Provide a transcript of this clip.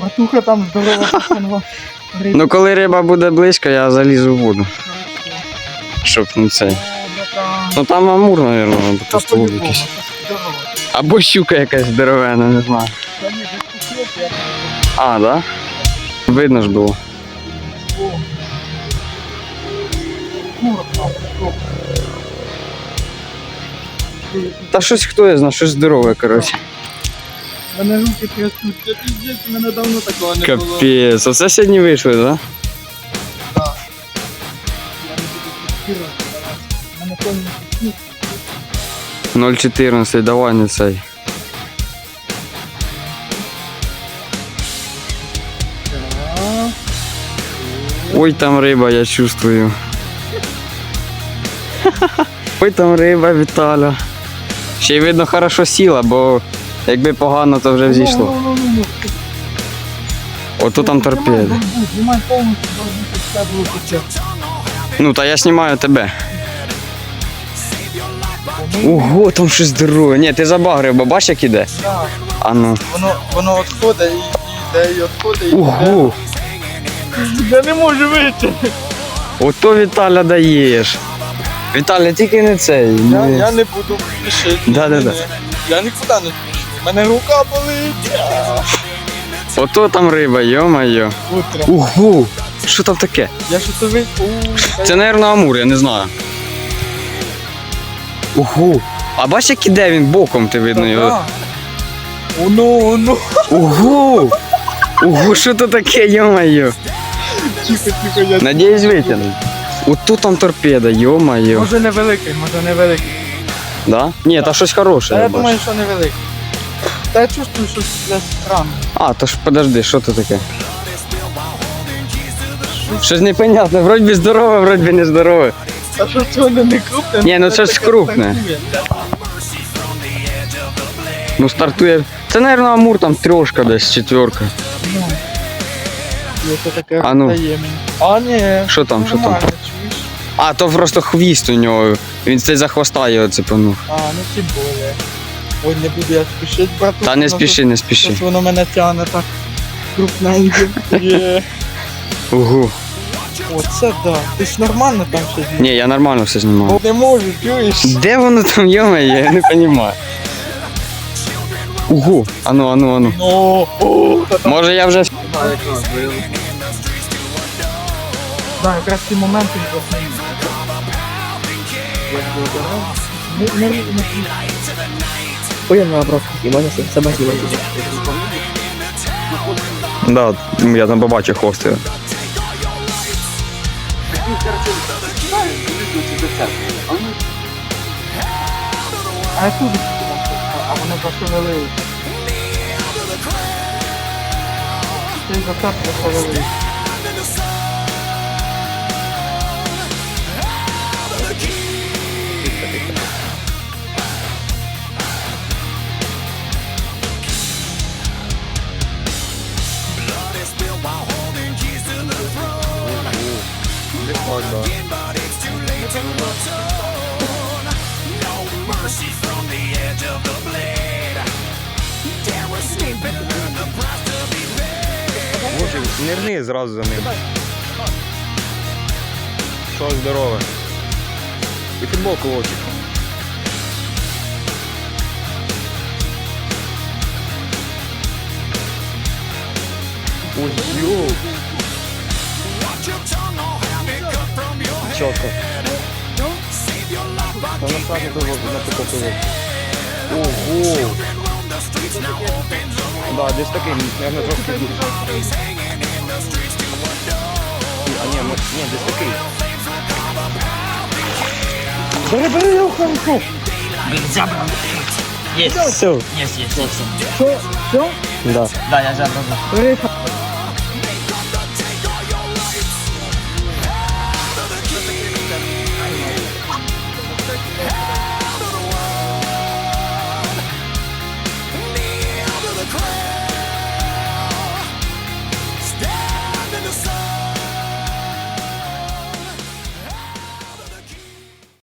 Братуха там здорова пацанова. Ну коли риба буде близько, я залізу в воду. Щоб не цей. Ну там амур, мабуть, бо просто лук якийсь. Або щука якась здоровена, не знаю. А, да? Видно ж було. Та щось хто я знає, щось здорове, коротше. Мене руки трясуть, піздець, у мене давно такого не було. Капець, оце сьогодні вийшли, так? Да? Я не буду фіксувати, давай. Мене повністю сніг. 0,14, давай не цей. Так. Ой, там риба, я чувствую. Ой, там риба, Віталя. Ще й видно хорошо сіла, бо якби погано, то вже зійшло. Ну. Ото там почати. Ну, та я знімаю тебе. Ого, там щось здорове. Ні, ти забагрив, бо бач, як іде. А ну. Воно, воно відходить і йде, і відходить, і Ого. Я не можу вийти. ото Віталя даєш. Віталя, тільки не цей. Я, не- я не буду спішити. Да-да-да. Ні, ні. Я нікуди не спішу. Мене рука болить. Ото там риба. Утро. Ого, що там таке? Я що то ви... Це, мабуть, амур, я не знаю. Ого. А бач, як іде він боком, ти видно його. Оно, оно. Ого! Ого, що то таке, йо-моє. Тихо, тихо, я... Надіюсь витягнуть. Ото там торпеда, йо-моє. Може невеликий, може невеликий. Да? Ні, та щось хороше. Я я бачу. думаю, що невеликий. Та я чувствую, що це странно. А, то ж подожди, що то таке? Щось непонятне, вроді би здорове, вроді би не здорове. А що це не крупне? Ні, ну це ж таке крупне. Ну стартує. Це, мабуть, амур там трьошка десь, четверка. Ну. Це таке А ну. дає. А, ні. Що там, що там? нормально, чуєш? А, то просто хвіст у нього. Він цей за хвоста його цепанув. А, ну тим более. Ой, не буду я спішити, брату. Та не спіши, не спіши. Щось воно мене тягне так крупненьке. Є. Ого. Оце да. Ти ж нормально там ще знімаєш? Ні, я нормально все знімав. Не можу, чуєш? Де воно там, йомає, я не розумію. Ого, ану, ану, ану. Ну, о, та там. Може я вже. Да, якраз ці моменти не, Ой, я набрав, і мене себе знімати. Да, я там побачив хвост. А я тут, а вони зашевелили. Цей закат зашевелив. Боже, нирни зразу за ним. Що здорове. І футболку в очі. Ой, йо. Чітко. Та насправді тут на покопили. Ого. Да, десь такий, наверное, трошки більше. А ні, мо- ні, десь такий. Бери, бери його хорошо. Есть. Все. Есть, есть, есть. Що? Що? Да. Да, я забрал. Бери